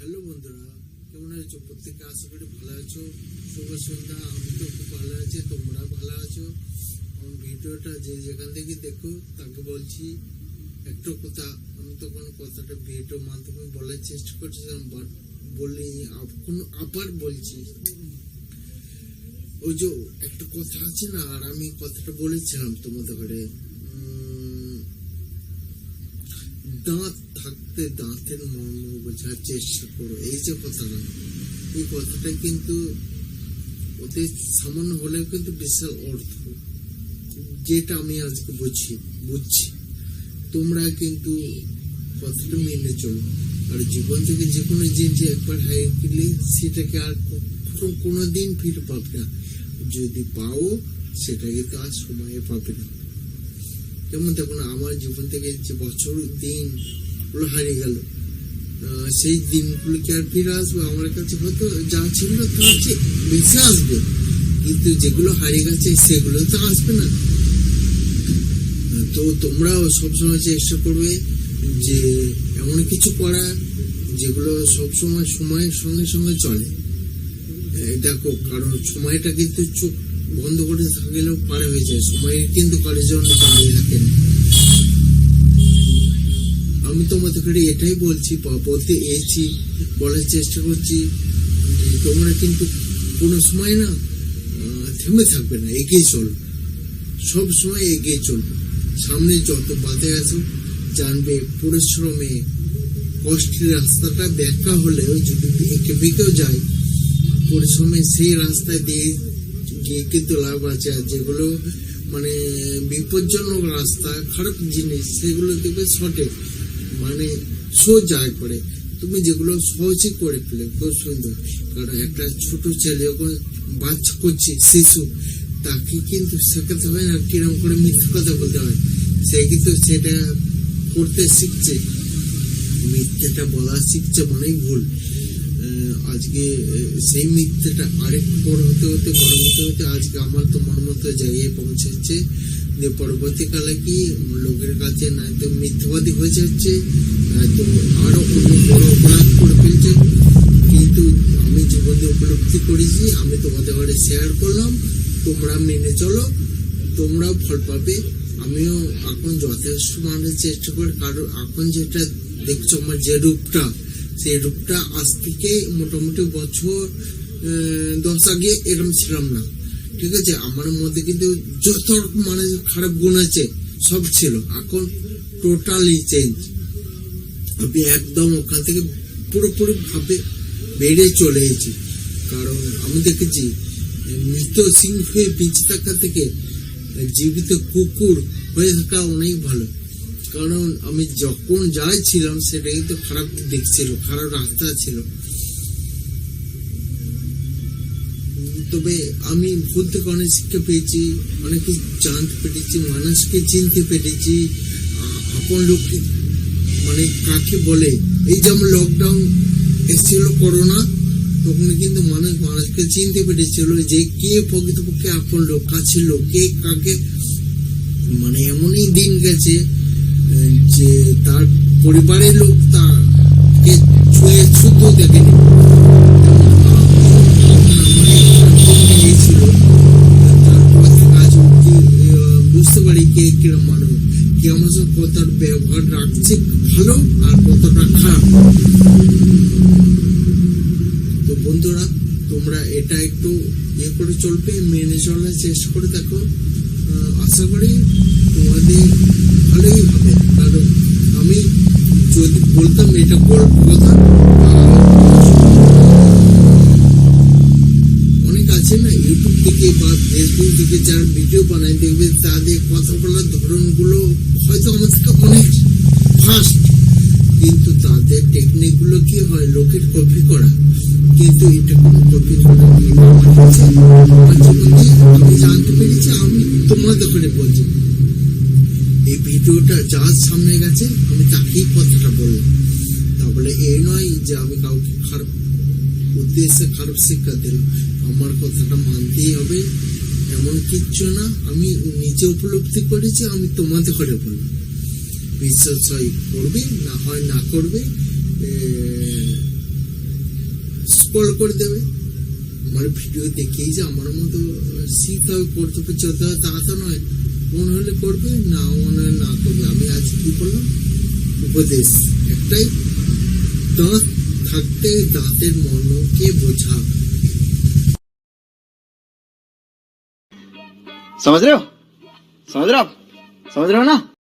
Hello বন্ধুরা, কেমন আছো? প্রত্যেকে আশা করি ভালো আছো। শুভ সন্ধ্যা, আমি তো খুব ভালো আছি, তোমরা ভালো আছো? আমার ভিডিওটা যে যেখান থেকে দেখো, তাকে বলছি, একটা কথা, আমি তো কোনো কথাটা ভিডিওর মাধ্যমে বলার চেষ্টা করছিলাম বাট বলি এখন আবার বলছি। ওই যে একটা কথা আছে না, আর আমি কথাটা বলেছিলাম তোমাদের ঘরে। দাঁত থাকতে দাঁতের মর্ম বোঝার চেষ্টা করো। এই যে কথাটা, এই কথাটা কিন্তু ওদের সামান্য হলেও কিন্তু বিশাল অর্থ। যেটা আমি আজকে বুঝছি বুঝছি। তোমরা কিন্তু কথাটা মেনে চলো। আর জীবন থেকে যে কোনো জিনিস একবার হারিয়ে গেলে সেটাকে আর কখনো কোনো দিন ফিরে পাবে না। যদি পাও, সেটাকে তো আর সময়ে পাবে না। যেমন দেখুন আমার জীবন থেকে যে বছর, দিনগুলো হারিয়ে গেল। সেই দিনগুলো কি আর ফিরে আসবে? আমার কাছে হয়তো যা ছিল তার হচ্ছে বেশি আসবে। কিন্তু যেগুলো হারিয়ে গেছে, সেগুলো তো আসবে না। তো তোমরাও সবসময় চেষ্টা করবে যে এমন কিছু করা যেগুলো সবসময় সময়ের সঙ্গে সঙ্গে চলে। দেখো, কারণ সময়টা কিন্তু চোখ বন্ধ করে থাকলেও পার হয়ে যায়। সময় কিন্তু কারোর জন্য দাঁড়িয়ে থাকে না। আমি তোমাদের এটাই বলছি বলতে এসেছি, বলার চেষ্টা করছি তোমরা কিন্তু কোনো সময় না থেমে থাকবে না, এগিয়ে চলো। সব সময় এগিয়ে চলবে সামনে যত বাধে আসো জানবে পরিশ্রমে কষ্টের রাস্তাটা ব্যাখ্যা হলেও যদি এঁকে বেঁকেও যায়, পরিশ্রমে সেই রাস্তায় দিয়ে কিন্তু লাভ আছে। আর যেগুলো মানে বিপজ্জনক রাস্তা, খারাপ জিনিস, সেগুলো দেখবে শর্টে মানে সোজা করে। তুমি যেগুলো সহজে করে ফেলে, খুব সুন্দর। কারণ একটা ছোট ছেলে যখন বাচ্চা করছে, শিশু, তাকে কিন্তু শেখাতে হয় না কিরম করে মিথ্যে কথা বলতে হয়। সে কিন্তু সেটা করতে শিখছে। মিথ্যেটা বলা শিখছে মানেই ভুল। আজকে সেই মিথ্যেটা আরেকটু বড় হতে হতে বড় হতে হতে আজকে আমার তোমার মতো জায়গায় পৌঁছাচ্ছে যে পরবর্তীকালে কি লোকের কাছে নয়তো মিথ্যাবাদী হয়ে যাচ্ছে নয়তো আরও অন্য বড় অপরাধ করে ফেলছে। কিন্তু আমি জীবনে উপলব্ধি করেছি, আমি তোমাদের ঘরে শেয়ার করলাম, তোমরা মেনে চলো, তোমরাও ফল পাবে। আমিও এখন যথেষ্ট মানের চেষ্টা করি, কারণ এখন যেটা দেখছ আমার যে রূপটা সেই রূপটা আজ থেকে মোটামুটি বছর দশ আগে এরকম ছিলাম না। ঠিক আছে? আমার মধ্যে কিন্তু যত মানে খারাপ গুণ আছে, সব ছিল। এখন টোটালি চেঞ্জ আমি একদম ওখান থেকে পুরোপুরি ভাবে বেড়ে চলে এসেছি কারণ আমি দেখেছি, মৃত সিংহ হয়ে বেঁচে থাকা থেকে জীবিত কুকুর হয়ে থাকা অনেক ভালো। কারণ আমি যখন যাই ছিলাম সেটা কিন্তু খারাপ দিক ছিল খারাপ রাস্তা ছিল। তবে আমি ভুল থেকে অনেক শিক্ষা পেয়েছি, অনেক কিছু জানতে পেরেছি, মানুষকে চিনতে পেরেছি। আপন লোককে মানে কাকে বলে? এই যেমন লকডাউন এসেছিল করোনা তখন কিন্তু মানুষ, মানুষকে চিনতে পেরেছিল যে কে প্রকৃতপক্ষে আপন লোক, কাছের লোক, কে কাকে মানে এমনই দিন গেছে যে তার পরিবারের লোক তাকে ছুঁয়ে শুদ্ধ দেখেনি। বুঝতে পারি কে কিরম মানুষ কে আমার সঙ্গে ব্যবহার রাখছে ভালো আর কতটা খারাপ তো বন্ধুরা, তোমরা এটা একটু ইয়ে করে চলবে, মেনে চলার চেষ্টা করে দেখো। আশা করি তোমাদের ভালোই হবে। কারণ আমি যদি বলতাম এটা গল্প কথা অনেক আছে না ইউটিউব থেকে বা ফেসবুক থেকে যারা ভিডিও বানায়, দেখবে তাদের কথা বলার ধরনগুলো হয়তো আমার থেকে অনেক ফাস্ট কিন্তু তাদের টেকনিকগুলো কি হয়? লোকের কপি করা। কিন্তু এটা কোনো কপি করা আমি জানতে পেরেছি, আমি তোমাদের করে বলছি। ভিডিওটা যার সামনে গেছে আমি তাকেই কথাটা বললাম। তাহলে এই নয় যে আমি কাউকে খারাপ উদ্দেশ্যে খারাপ শিক্ষা দিলাম আমার কথাটা মানতেই হবে এমন কিচ্ছু না। আমি নিজে উপলব্ধি করেছি আমি তোমাদের করে বললাম বিশ্বাস হয় করবে না হয় না করবে এ, ফলো করে দেবে। আমার ভিডিও দেখেই যে আমার মতো শিখতে হবে করতে হবে চলতে হবে তা তো নয়। মনে হলে করবে না মনে হলে না করবে আমি আজ কি করলাম উপদেশ একটাই দাঁত থাকতে দাঁতের মর্মকে বোঝা समझ रहे हो समझ रहे हो आप समझ रहे हो ना